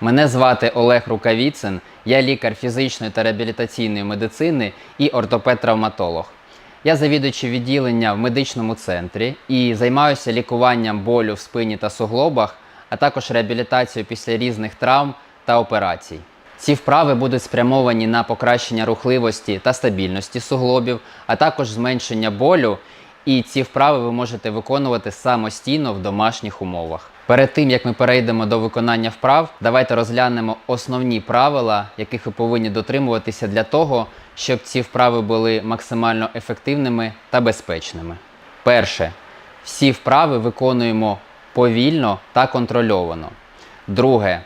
Мене звати Олег Рукавіцин, я лікар фізичної та реабілітаційної медицини і ортопед-травматолог. Я завідуючий відділення в медичному центрі і займаюся лікуванням болю в спині та суглобах, а також реабілітацією після різних травм та операцій. Ці вправи будуть спрямовані на покращення рухливості та стабільності суглобів, а також зменшення болю. І ці вправи ви можете виконувати самостійно в домашніх умовах. Перед тим як ми перейдемо до виконання вправ, давайте розглянемо основні правила, яких ви повинні дотримуватися для того, щоб ці вправи були максимально ефективними та безпечними. Перше, всі вправи виконуємо повільно та контрольовано. Друге,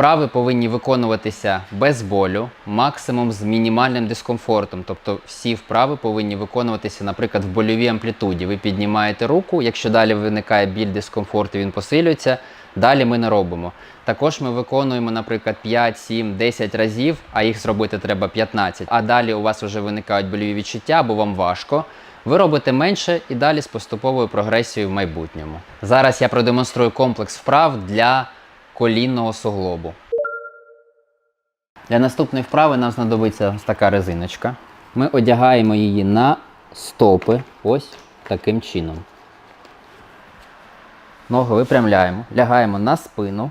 Вправи повинні виконуватися без болю, максимум з мінімальним дискомфортом. Тобто всі вправи повинні виконуватися, наприклад, в больовій амплітуді. Ви піднімаєте руку, якщо далі виникає біль дискомфорт, і він посилюється. Далі ми не робимо. Також ми виконуємо, наприклад, 5, 7, 10 разів, а їх зробити треба 15. А далі у вас вже виникають больові відчуття або вам важко. Ви робите менше і далі з поступовою прогресією в майбутньому. Зараз я продемонструю комплекс вправ для колінного суглобу. Для наступної вправи нам знадобиться ось така резиночка. Ми одягаємо її на стопи ось таким чином. Ноги випрямляємо, лягаємо на спину,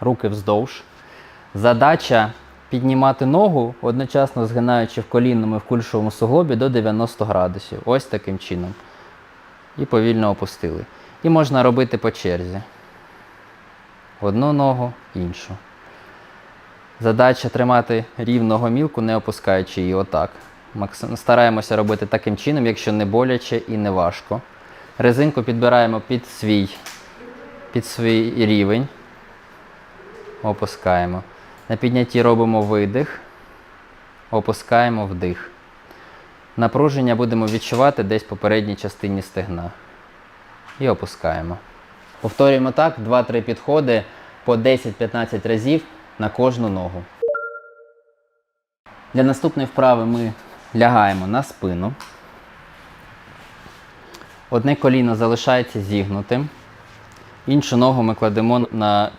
руки вздовж. Задача піднімати ногу, одночасно згинаючи в колінному і в кульшовому суглобі до 90 градусів. Ось таким чином. І повільно опустили. І можна робити по черзі одну ногу, іншу. Задача тримати рівно гомілку, не опускаючи її отак. Стараємося робити таким чином, якщо не боляче і не важко. Резинку підбираємо під свій, під свій рівень. Опускаємо. На піднятті робимо видих, опускаємо вдих. Напруження будемо відчувати десь по передній частині стегна. І опускаємо. Повторюємо так 2-3 підходи по 10-15 разів на кожну ногу. Для наступної вправи ми лягаємо на спину. Одне коліно залишається зігнутим. Іншу ногу ми кладемо на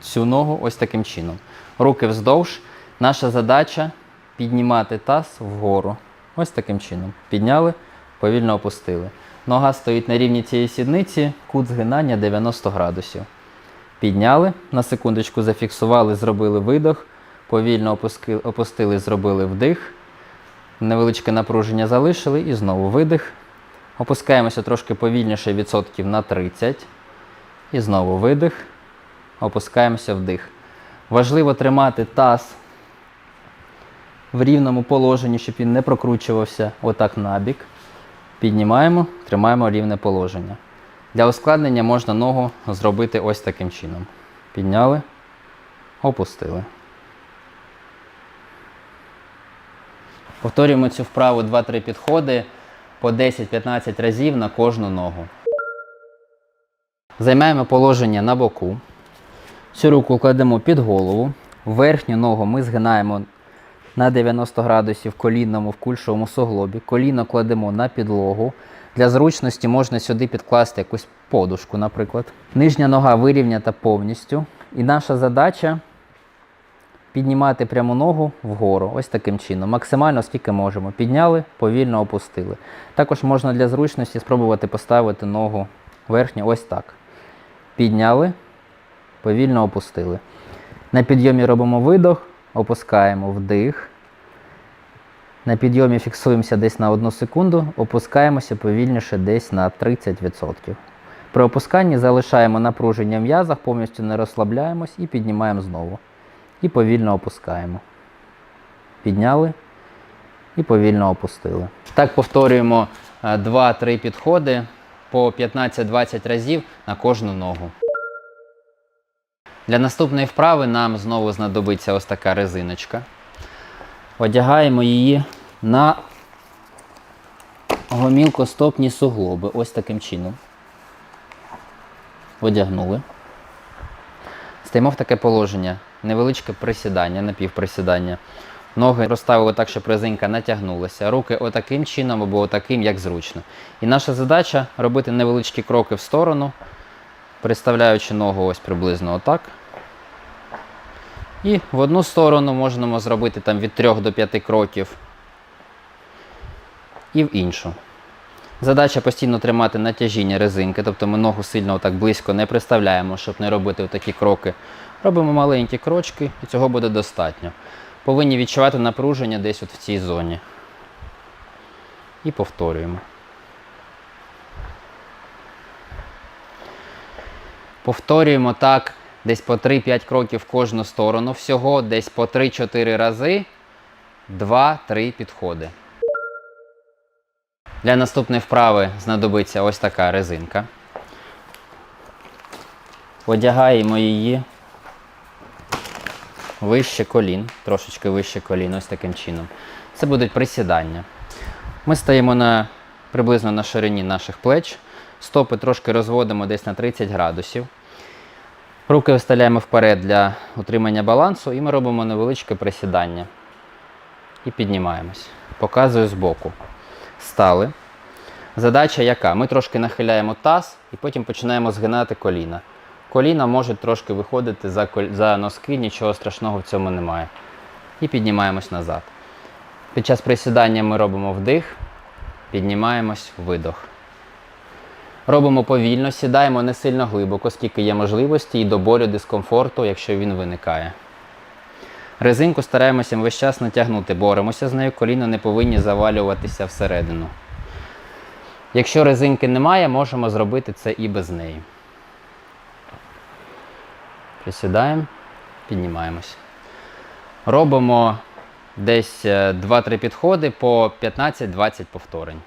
цю ногу ось таким чином. Руки вздовж. Наша задача піднімати таз вгору. Ось таким чином. Підняли, повільно опустили. Нога стоїть на рівні цієї сідниці, кут згинання 90 градусів. Підняли, на секундочку зафіксували, зробили видох, повільно опустили, зробили вдих. Невеличке напруження залишили і знову видих. Опускаємося трошки повільніше відсотків на 30. І знову видих. Опускаємося вдих. Важливо тримати таз в рівному положенні, щоб він не прокручувався отак набік. Піднімаємо, тримаємо рівне положення. Для ускладнення можна ногу зробити ось таким чином. Підняли, опустили. Повторюємо цю вправу 2-3 підходи по 10-15 разів на кожну ногу. Займаємо положення на боку. Цю руку кладемо під голову. Верхню ногу ми згинаємо на 90 градусів колінному в кульшовому суглобі. Коліно кладемо на підлогу. Для зручності можна сюди підкласти якусь подушку, наприклад. Нижня нога вирівнята повністю. І наша задача піднімати пряму ногу вгору, ось таким чином. Максимально скільки можемо. Підняли, повільно опустили. Також можна для зручності спробувати поставити ногу верхню ось так. Підняли, повільно опустили. На підйомі робимо видох, опускаємо вдих. На підйомі фіксуємося десь на 1 секунду, опускаємося повільніше десь на 30%. При опусканні залишаємо напруження в м'язах, повністю не розслабляємось і піднімаємо знову. І повільно опускаємо. Підняли і повільно опустили. Так повторюємо е, 2-3 підходи по 15-20 разів на кожну ногу. Для наступної вправи нам знову знадобиться ось така резиночка. Одягаємо її на гомілкостопні суглоби. Ось таким чином. Одягнули. Стоїмо в таке положення. Невеличке присідання, напівприсідання. Ноги розставили так, щоб резинка натягнулася. Руки отаким чином або отаким, як зручно. І наша задача робити невеличкі кроки в сторону, приставляючи ногу ось приблизно отак. І в одну сторону можемо зробити там від 3 до 5 кроків. І в іншу. Задача постійно тримати натяжіння резинки, тобто ми ногу сильно так близько не приставляємо, щоб не робити такі кроки. Робимо маленькі крочки, і цього буде достатньо. Повинні відчувати напруження десь от в цій зоні. І повторюємо. Повторюємо так десь по 3-5 кроків в кожну сторону. Всього десь по 3-4 рази, 2-3 підходи. Для наступної вправи знадобиться ось така резинка. Одягаємо її вище колін, трошечки вище колін, ось таким чином. Це будуть присідання. Ми стаємо на, приблизно на ширині наших плеч, стопи трошки розводимо десь на 30 градусів. Руки виставляємо вперед для утримання балансу і ми робимо невеличке присідання. І піднімаємось. Показую збоку. Стали. Задача яка? Ми трошки нахиляємо таз і потім починаємо згинати коліна. Коліна можуть трошки виходити за, за носки, нічого страшного в цьому немає. І піднімаємось назад. Під час присідання ми робимо вдих, піднімаємось, видох. Робимо повільно, сідаємо не сильно глибоко, скільки є можливості, і до болю дискомфорту, якщо він виникає. Резинку стараємося весь час натягнути, боремося з нею, коліна не повинні завалюватися всередину. Якщо резинки немає, можемо зробити це і без неї. Присідаємо, піднімаємось. Робимо десь е, 2-3 підходи по 15-20 повторень.